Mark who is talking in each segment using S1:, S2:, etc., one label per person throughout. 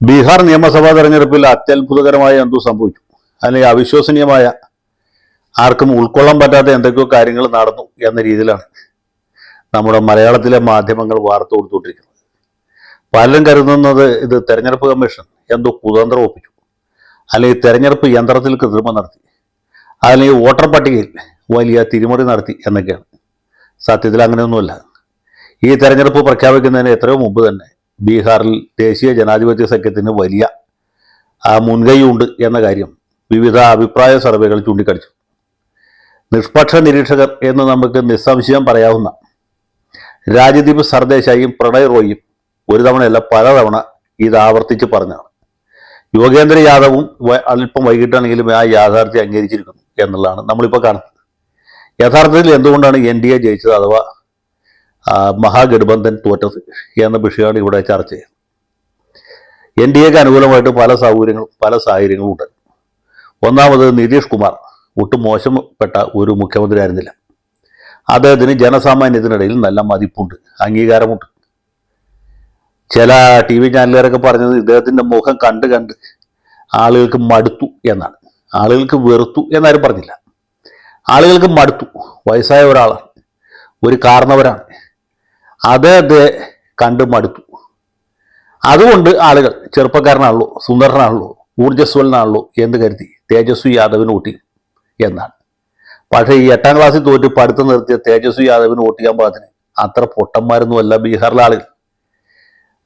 S1: ബീഹാർ നിയമസഭാ തെരഞ്ഞെടുപ്പിൽ അത്യത്ഭുതകരമായ എന്തോ സംഭവിച്ചു അല്ലെങ്കിൽ അവിശ്വസനീയമായ ആർക്കും ഉൾക്കൊള്ളാൻ പറ്റാത്ത എന്തൊക്കെയോ കാര്യങ്ങൾ നടന്നു എന്ന രീതിയിലാണ് നമ്മുടെ മലയാളത്തിലെ മാധ്യമങ്ങൾ വാർത്ത കൊടുത്തുകൊണ്ടിരിക്കുന്നത്. പലരും കരുതുന്നത് ഇത് തെരഞ്ഞെടുപ്പ് കമ്മീഷൻ എന്തോ കുതന്ത്രം ഒപ്പിച്ചു. അല്ലെങ്കിൽ തെരഞ്ഞെടുപ്പ് യന്ത്രത്തിൽ കൃത്രിമം നടത്തി. അല്ലെങ്കിൽ വോട്ടർ പട്ടികയിൽ വലിയ തിരിമറി നടത്തി എന്നൊക്കെയാണ്. സത്യത്തിൽ അങ്ങനെയൊന്നുമല്ല. ഈ തെരഞ്ഞെടുപ്പ് പ്രഖ്യാപിക്കുന്നതിന് എത്രയോ മുമ്പ് തന്നെ ബീഹാറിൽ ദേശീയ ജനാധിപത്യ സഖ്യത്തിന് വലിയ മുൻകൈയുണ്ട് എന്ന കാര്യം വിവിധ അഭിപ്രായ സർവേകൾ ചൂണ്ടിക്കാണിച്ചു. നിഷ്പക്ഷ നിരീക്ഷകർ എന്ന് നമുക്ക് നിസ്സംശയം പറയാവുന്ന രാജ്ദീപ് സർദേശായും പ്രണയ് റോയും ഒരു തവണയല്ല പലതവണ ഇത് ആവർത്തിച്ച് പറഞ്ഞാണ് യോഗേന്ദ്ര യാദവും അല്പം വൈകിട്ടാണെങ്കിലും ആ യാഥാർത്ഥ്യം അംഗീകരിച്ചിരിക്കുന്നു എന്നുള്ളതാണ് നമ്മളിപ്പോൾ കാണുന്നത്. യഥാർത്ഥത്തിൽ എന്തുകൊണ്ടാണ് എൻ ഡി എ ജയിച്ചത് അഥവാ മഹാഗഠബന്ധൻ തോറ്റത് എന്ന വിഷയമാണ് ഇവിടെ ചർച്ച ചെയ്യുന്നത്. എൻ ഡി എക്ക് അനുകൂലമായിട്ട് പല സൗകര്യങ്ങളും പല സാഹചര്യങ്ങളും ഉണ്ട്. ഒന്നാമത് നിതീഷ് കുമാർ ഒട്ടും മോശപ്പെട്ട ഒരു മുഖ്യമന്ത്രി ആയിരുന്നില്ല. അദ്ദേഹത്തിന് ജനസാമാന്യത്തിനിടയിൽ നല്ല മതിപ്പുണ്ട് അംഗീകാരമുണ്ട്. ചില ടി വി ചാനലുകാരൊക്കെ പറഞ്ഞത് ഇദ്ദേഹത്തിന്റെ മുഖം കണ്ട് കണ്ട് ആളുകൾക്ക് മടുത്തു എന്നാണ്. ആളുകൾക്ക് വെറുത്തു എന്നാരും പറഞ്ഞില്ല. ആളുകൾക്ക് മടുത്തു. വയസ്സായ ഒരാളാണ്. ഒരു കാരണവരാണ്. അദ്ദേഹത്തെ കണ്ട് മടുത്തു. അതുകൊണ്ട് ആളുകൾ ചെറുപ്പക്കാരനാണല്ലോ സുന്ദരനാണല്ലോ ഊർജസ്വലനാണല്ലോ എന്ന് കരുതി തേജസ്വി യാദവിന് വോട്ട് എന്നാണ്. പക്ഷേ ഈ എട്ടാം ക്ലാസ്സിൽ തോറ്റ് പഠിത്തം നിർത്തിയ തേജസ്വി യാദവിന് വോട്ട് ചെയ്യാൻ പാകത്തിന് അത്ര പൊട്ടന്മാരൊന്നും അല്ല ബീഹാറിലെ ആളുകൾ.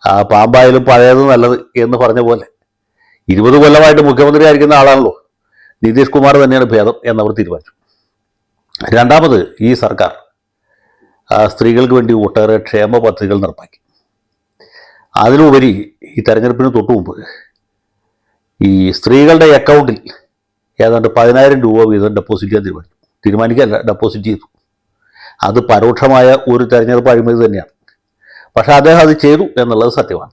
S1: ആ പാമ്പായാലും പഴയത് നല്ലത് എന്ന് പറഞ്ഞ പോലെ ഇരുപത് കൊല്ലമായിട്ട് മുഖ്യമന്ത്രി ആയിരിക്കുന്ന ആളാണല്ലോ. നിതീഷ് കുമാർ തന്നെയാണ് ഭേദം എന്നവർ തീരുമാനിച്ചു. രണ്ടാമത് ഈ സർക്കാർ സ്ത്രീകൾക്ക് വേണ്ടി ഒട്ടേറെ ക്ഷേമ പദ്ധതികൾ നടപ്പാക്കി. അതിലുപരി ഈ തെരഞ്ഞെടുപ്പിന് തൊട്ടു മുമ്പ് ഈ സ്ത്രീകളുടെ അക്കൗണ്ടിൽ ഏതാണ്ട് പതിനായിരം രൂപ വീതം ഡെപ്പോസിറ്റ് ചെയ്യാൻ തീരുമാനിച്ചു. തീരുമാനിക്കല്ല ഡെപ്പോസിറ്റ് ചെയ്തു. അത് പരോക്ഷമായ ഒരു തെരഞ്ഞെടുപ്പ് അഴിമതി തന്നെയാണ്. പക്ഷേ അദ്ദേഹം അത് ചെയ്തു എന്നുള്ളത് സത്യമാണ്.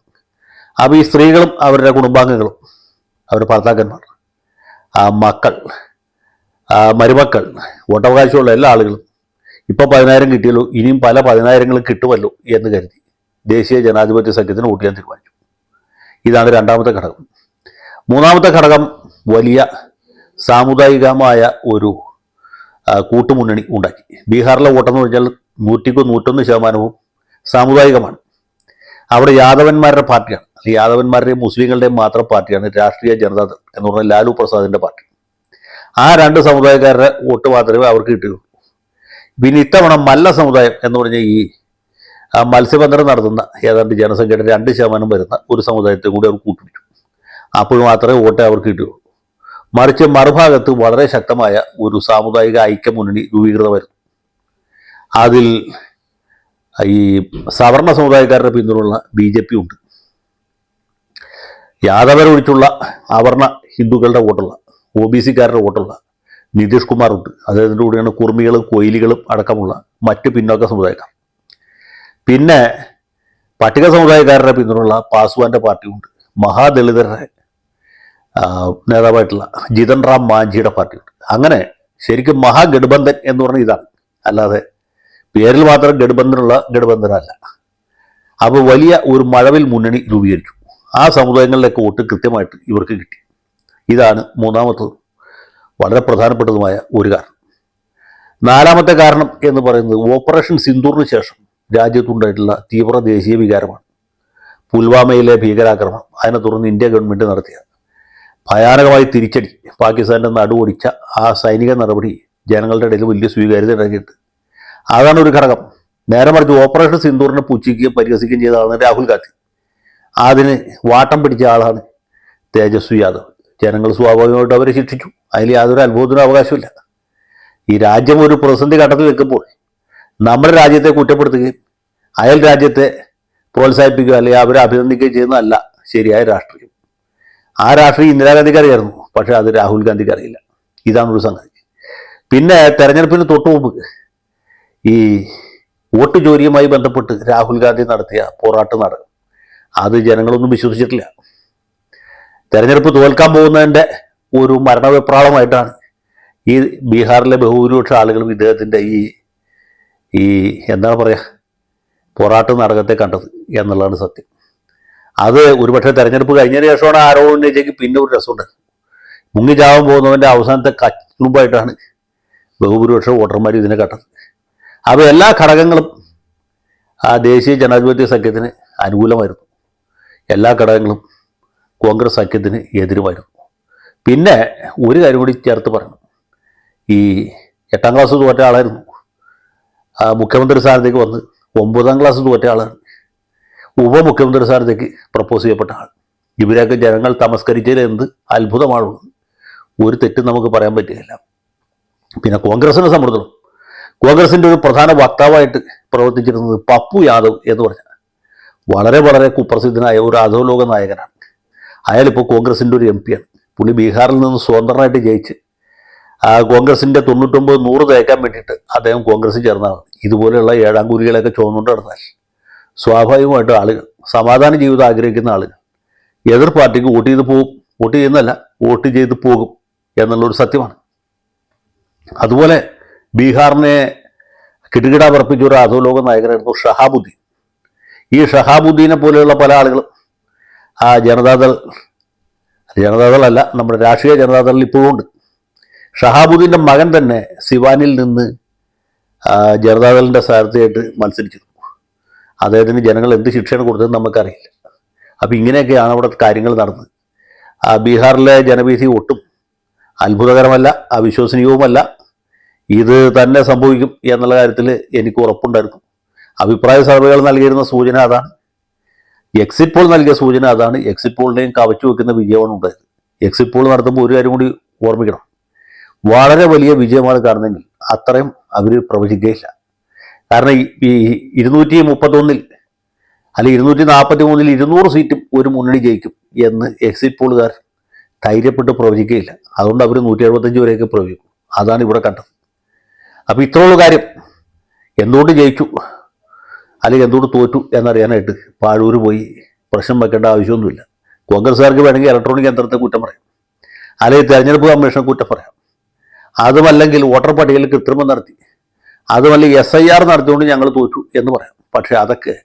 S1: അപ്പോൾ ഈ സ്ത്രീകളും അവരുടെ കുടുംബാംഗങ്ങളും അവരുടെ ഭർത്താക്കന്മാർ മക്കൾ മരുമക്കൾ വോട്ടവകാശമുള്ള എല്ലാ ആളുകളും ഇപ്പോൾ പതിനായിരം കിട്ടിയല്ലോ ഇനിയും പല പതിനായിരങ്ങളും കിട്ടുമല്ലോ എന്ന് കരുതി ദേശീയ ജനാധിപത്യ സഖ്യത്തിന് വോട്ട് ചെയ്യാൻ തീരുമാനിച്ചു. ഇതാണ് രണ്ടാമത്തെ ഘടകം. മൂന്നാമത്തെ ഘടകം വലിയ സാമുദായികമായ ഒരു കൂട്ടുമുന്നണി ഉണ്ടാക്കി. ബീഹാറിലെ വോട്ടെന്ന് പറഞ്ഞാൽ നൂറ്റിക്കും നൂറ്റൊന്ന് ശതമാനവും സാമുദായികമാണ്. അവിടെ യാദവന്മാരുടെ പാർട്ടിയാണ്. യാദവന്മാരുടെയും മുസ്ലിങ്ങളുടെയും മാത്രം പാർട്ടിയാണ് രാഷ്ട്രീയ ജനതാദൾ എന്ന് പറഞ്ഞാൽ ലാലു പ്രസാദിന്റെ പാർട്ടി. ആ രണ്ട് സമുദായക്കാരുടെ വോട്ട് മാത്രമേ അവർക്ക് കിട്ടുകയുള്ളൂ പിന്നെ ഇത്തവണ മല്ല സമുദായം എന്ന് പറഞ്ഞ ഈ മത്സ്യബന്ധനം നടത്തുന്ന ഏതാണ്ട് ജനസംഖ്യയുടെ രണ്ട് ശതമാനം വരുന്ന ഒരു സമുദായത്തെ കൂടി അവർ കൂട്ടുപിടിച്ചു. അപ്പോൾ മാത്രമേ വോട്ട് അവർക്ക് കിട്ടുകയുള്ളൂ. മറിച്ച് മറുഭാഗത്ത് വളരെ ശക്തമായ ഒരു സാമുദായിക ഐക്യമുന്നണി രൂപീകൃതമായിരുന്നു അതിൽ ഈ സവർണ സമുദായക്കാരുടെ പിന്തുണയുള്ള ബി ജെ പി ഉണ്ട്. യാദവരൊഴിച്ചുള്ള അവർണ ഹിന്ദുക്കളുടെ വോട്ടുള്ള ഒ ബി സിക്കാരുടെ വോട്ടുള്ള നിതീഷ് കുമാർ ഉണ്ട് അദ്ദേഹത്തിന്റെ കൂടെയാണ് കുർമികളും കൊയിലികളും അടക്കമുള്ള മറ്റ് പിന്നോക്ക സമുദായക്കാർ. പിന്നെ പട്ടിക സമുദായക്കാരുടെ പിന്തുണയുള്ള പാസ്വാന്റെ പാർട്ടിയുണ്ട്. മഹാദളിതരുടെ നേതാവായിട്ടുള്ള ജിതൻ റാം മാഞ്ചിയുടെ പാർട്ടിയുണ്ട്. അങ്ങനെ ശരിക്കും മഹാഗഡ്ബന്ധൻ എന്ന് പറഞ്ഞ ഇതാണ്. അല്ലാതെ പേരിൽ മാത്രം ഗഡ്ബന്ധനുള്ള ഗഡ്ബന്ധനല്ല അപ്പോൾ വലിയ ഒരു മഴവിൽ മുന്നണി രൂപീകരിച്ചു. ആ സമുദായങ്ങളിലേക്ക് വോട്ട് കൃത്യമായിട്ട് ഇവർക്ക് കിട്ടി. ഇതാണ് മൂന്നാമത്തതും. വളരെ പ്രധാനപ്പെട്ടതുമായ ഒരു കാരണം. നാലാമത്തെ കാരണം എന്ന് പറയുന്നത് ഓപ്പറേഷൻ സിന്ദൂറിന് ശേഷം രാജ്യത്തുണ്ടായിട്ടുള്ള തീവ്ര ദേശീയ വികാരമാണ്. പുൽവാമയിലെ ഭീകരാക്രമണം അതിനെ തുടർന്ന് ഇന്ത്യ ഗവൺമെന്റ് നടത്തിയ ഭയാനകമായി തിരിച്ചടി പാകിസ്ഥാന്റെ നടുവൊടിച്ച ആ സൈനിക നടപടി ജനങ്ങളുടെ ഇടയിൽ വലിയ സ്വീകാര്യത ഉണ്ടാക്കിയിട്ട്. അതാണ് ഒരു ഘടകം. നേരെ മറിച്ച് ഓപ്പറേഷൻ സിന്ദൂറിനെ പുച്ഛിക്കുകയും പരിഹസിക്കുകയും ചെയ്ത ആളാണ് രാഹുൽ ഗാന്ധി. അതിന് വാട്ടം പിടിച്ച ആളാണ് തേജസ്വി യാദവ്. ജനങ്ങൾ സ്വാഭാവികമായിട്ട് അവരെ ശിക്ഷിച്ചു. അതിൽ യാതൊരു അത്ഭുതത്തിനും അവകാശമില്ല ഈ രാജ്യം ഒരു പ്രതിസന്ധി ഘട്ടത്തിൽ നിൽക്കുമ്പോൾ നമ്മുടെ രാജ്യത്തെ കുറ്റപ്പെടുത്തുകയും അയൽ രാജ്യത്തെ പ്രോത്സാഹിപ്പിക്കുക അല്ലെങ്കിൽ അവരെ അഭിനന്ദിക്കുകയും ചെയ്യുന്നതല്ല ശരിയായ രാഷ്ട്രീയം. ആ രാഷ്ട്രീയം ഇന്ദിരാഗാന്ധിക്ക് അറിയായിരുന്നു പക്ഷെ അത് രാഹുൽ ഗാന്ധിക്ക് അറിയില്ല. ഇതാണ് ഒരു സംഗതി. പിന്നെ തെരഞ്ഞെടുപ്പിന് തൊട്ടു മുമ്പ് ഈ വോട്ട് ജോലിയുമായി ബന്ധപ്പെട്ട് രാഹുൽ ഗാന്ധി നടത്തിയ പോരാട്ട നാടകം. അത് ജനങ്ങളൊന്നും വിശ്വസിച്ചിട്ടില്ല. തെരഞ്ഞെടുപ്പ് തോൽക്കാൻ പോകുന്നതിന്റെ ഒരു മരണവിപ്രാളമായിട്ടാണ് ഈ ബീഹാറിലെ ബഹുഭൂരിപക്ഷ ആളുകളും ഇദ്ദേഹത്തിന്റെ ഈ ഈ എന്താണ് പറയുക പോരാട്ട നാടകത്തെ കണ്ടത് എന്നുള്ളതാണ് സത്യം. അത് ഒരുപക്ഷെ തെരഞ്ഞെടുപ്പ് കഴിഞ്ഞതിന് ശേഷമാണ് ആരോപണം ഉന്നയിച്ചെങ്കിൽ പിന്നെ ഒരു രസമുണ്ട്. മുങ്ങി ചാവാൻ പോകുന്നവന്റെ അവസാനത്തെ കച്ചുമ്പായിട്ടാണ് ബഹുഭൂരിപക്ഷം വോട്ടർമാർ ഇതിനെ കണ്ടത്. അപ്പോൾ എല്ലാ ഘടകങ്ങളും ആ ദേശീയ ജനാധിപത്യ സഖ്യത്തിന് അനുകൂലമായിരുന്നു. എല്ലാ ഘടകങ്ങളും കോൺഗ്രസ് സഖ്യത്തിന് എതിരുമായിരുന്നു പിന്നെ ഒരു കാര്യം കൂടി ചേർത്ത് പറഞ്ഞു. ഈ എട്ടാം ക്ലാസ് തോറ്റ ആളായിരുന്നു. മുഖ്യമന്ത്രി സ്ഥാനത്തേക്ക് വന്ന് ഒമ്പതാം ക്ലാസ് തോറ്റ ആളാണ്. ഉപമുഖ്യമന്ത്രി സ്ഥാനത്തേക്ക് പ്രപ്പോസ് ചെയ്യപ്പെട്ട ആൾ. ഇവരൊക്കെ ജനങ്ങൾ തമസ്കരിച്ചതിൽ എന്ത് അത്ഭുതമാണുള്ളത്. ഒരു തെറ്റും നമുക്ക് പറയാൻ പറ്റുകയില്ല. പിന്നെ കോൺഗ്രസിനെ സംബന്ധിച്ചിടത്തോളം കോൺഗ്രസിന്റെ ഒരു പ്രധാന വക്താവായിട്ട് പ്രവർത്തിച്ചിരുന്നത് പപ്പു യാദവ് എന്ന് പറഞ്ഞ വളരെ വളരെ കുപ്രസിദ്ധനായ ഒരു അധോലോക നായകനാണ്. അയാളിപ്പോൾ കോൺഗ്രസിന്റെ ഒരു എം പിയാണ്. പുള്ളി ബീഹാറിൽ നിന്ന് സ്വതന്ത്രമായിട്ട് ജയിച്ച് ആ കോൺഗ്രസിന്റെ തൊണ്ണൂറ്റൊമ്പത് നൂറ് തേക്കാൻ വേണ്ടിയിട്ട് അദ്ദേഹം കോൺഗ്രസ്സിൽ ചേർന്നതാണ് ഇതുപോലെയുള്ള ഏഴാം കുരികളെയൊക്കെ ചുവന്നുകൊണ്ട് നടന്നാൽ സ്വാഭാവികമായിട്ടും ആളുകൾ സമാധാന ജീവിതം ആഗ്രഹിക്കുന്ന ആളുകൾ എതിർ പാർട്ടിക്ക് വോട്ട് ചെയ്ത് പോകും. വോട്ട് ചെയ്യുന്നല്ല വോട്ട് ചെയ്ത് പോകും എന്നുള്ളൊരു സത്യമാണ്. അതുപോലെ ബീഹാറിനെ കിടുകിട പറപ്പിച്ച ഒരു അധോലോക നായകനായിരുന്നു ഷഹാബുദ്ദീൻ. ഈ ഷഹാബുദ്ദീനെ പോലെയുള്ള പല ആളുകളും ആ ജനതാദൾ അല്ല നമ്മുടെ രാഷ്ട്രീയ ജനതാദളിൽ ഇപ്പോഴും ഉണ്ട്. ഷഹാബുദ്ദീന്റെ മകൻ തന്നെ സിവാനിൽ നിന്ന് ജനതാദളിന്റെ സ്ഥാനത്തായിട്ട് മത്സരിച്ചു. അദ്ദേഹത്തിന് ജനങ്ങൾ എന്ത് ശിക്ഷയാണ് കൊടുത്തതെന്ന് നമുക്കറിയില്ല. അപ്പം ഇങ്ങനെയൊക്കെയാണ് അവിടെ കാര്യങ്ങൾ നടന്നത്. ബീഹാറിലെ ജനവീതി ഒട്ടും അത്ഭുതകരമല്ല അവിശ്വസനീയവുമല്ല. ഇത് തന്നെ സംഭവിക്കും എന്നുള്ള കാര്യത്തിൽ എനിക്ക് ഉറപ്പുണ്ടായിരുന്നു. അഭിപ്രായ സർവേകൾ നൽകിയിരുന്ന സൂചന അതാണ്. എക്സിറ്റ് പോൾ നൽകിയ സൂചന അതാണ്. എക്സിറ്റ് പോളിനെയും കവച്ചു വെക്കുന്ന വിജയമാണ് ഉണ്ടായത്. എക്സിറ്റ് പോൾ നടത്തുമ്പോൾ ഒരു കാര്യം കൂടി ഓർമ്മിക്കണം. വളരെ വലിയ വിജയമാണ് കാണുന്നതെങ്കിൽ അത്രയും അവർ പ്രവചിക്കുകയില്ല. കാരണം ഈ ഇരുന്നൂറ്റി മുപ്പത്തൊന്നിൽ അല്ലെങ്കിൽ ഇരുന്നൂറ്റി നാൽപ്പത്തി മൂന്നിൽ ഇരുന്നൂറ് സീറ്റും ഒരു മുന്നണി ജയിക്കും എന്ന് എക്സിറ്റ് പോളുകാർ ധൈര്യപ്പെട്ട് പ്രവചിക്കുകയില്ല. അതുകൊണ്ട് അവർ നൂറ്റി എഴുപത്തഞ്ച് വരെയൊക്കെ പ്രവചിക്കും. അതാണ് ഇവിടെ കണ്ടത്. അപ്പോൾ ഇത്രയുള്ള കാര്യം. എന്തുകൊണ്ട് ജയിച്ചു? അല്ലെങ്കിൽ എന്തുകൊണ്ട് തോറ്റു എന്നറിയാനായിട്ട് പാഴൂർ പോയി പ്രശ്നം വെക്കേണ്ട ആവശ്യമൊന്നുമില്ല. കോൺഗ്രസ്സുകാർക്ക് വേണമെങ്കിൽ ഇലക്ട്രോണിക് യന്ത്രത്തെ കുറ്റം പറയാം. അല്ലെങ്കിൽ തെരഞ്ഞെടുപ്പ് കമ്മീഷൻ കുറ്റം പറയാം. അതുമല്ലെങ്കിൽ വോട്ടർ പട്ടികയിൽ കൃത്രിമം നടത്തി. അതുമല്ലെങ്കിൽ എസ് ഐ ആർ നടത്തിക്കൊണ്ട് ഞങ്ങൾ തോറ്റു എന്ന് പറയാം. പക്ഷേ അതൊക്കെ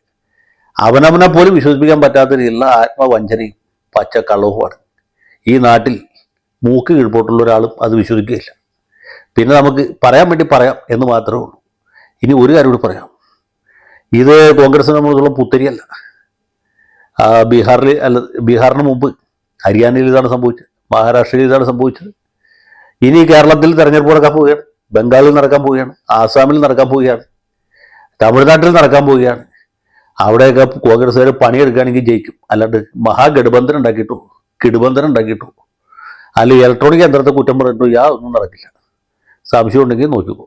S1: അവനവനെ പോലും വിശ്വസിപ്പിക്കാൻ പറ്റാത്ത രീതിയിലുള്ള ആത്മവഞ്ചനയും പച്ചക്കള്ളവുമാണ്. ഈ നാട്ടിൽ മൂക്ക് കീഴ്പോട്ടുള്ള ഒരാളും അത് വിശ്വസിക്കുകയില്ല. പിന്നെ നമുക്ക് പറയാൻ വേണ്ടി പറയാം എന്ന് മാത്രമേ ഉള്ളൂ. ഇനി ഒരു കാര്യം കൂടി പറയാം. ഇത് കോൺഗ്രസ് സംബന്ധിച്ചോളം പുത്തരിയല്ല. ബീഹാറിൽ അല്ല ബീഹാറിന് മുമ്പ് ഹരിയാനയിൽ ഇതാണ് സംഭവിച്ചത് മഹാരാഷ്ട്രയിൽ ഇതാണ് സംഭവിച്ചത്. ഇനി കേരളത്തിൽ തെരഞ്ഞെടുപ്പ് നടക്കാൻ പോവുകയാണ് ബംഗാളിൽ നടക്കാൻ പോവുകയാണ് ആസാമിൽ നടക്കാൻ പോവുകയാണ് തമിഴ്നാട്ടിൽ നടക്കാൻ പോവുകയാണ്. അവിടെയൊക്കെ കോൺഗ്രസ്സുകാർ പണിയെടുക്കുകയാണെങ്കിൽ ജയിക്കും. അല്ലാണ്ട് മഹാഗഡബന്ധനം ഉണ്ടാക്കിയിട്ടു കിടുബന്ധനം ഉണ്ടാക്കിയിട്ടു അല്ലെങ്കിൽ ഇലക്ട്രോണിക് യന്ത്രത്തെ കുറ്റം പറഞ്ഞിട്ടു യാതൊന്നും നടക്കില്ല. സംശയം ഉണ്ടെങ്കിൽ നോക്കിക്കോ.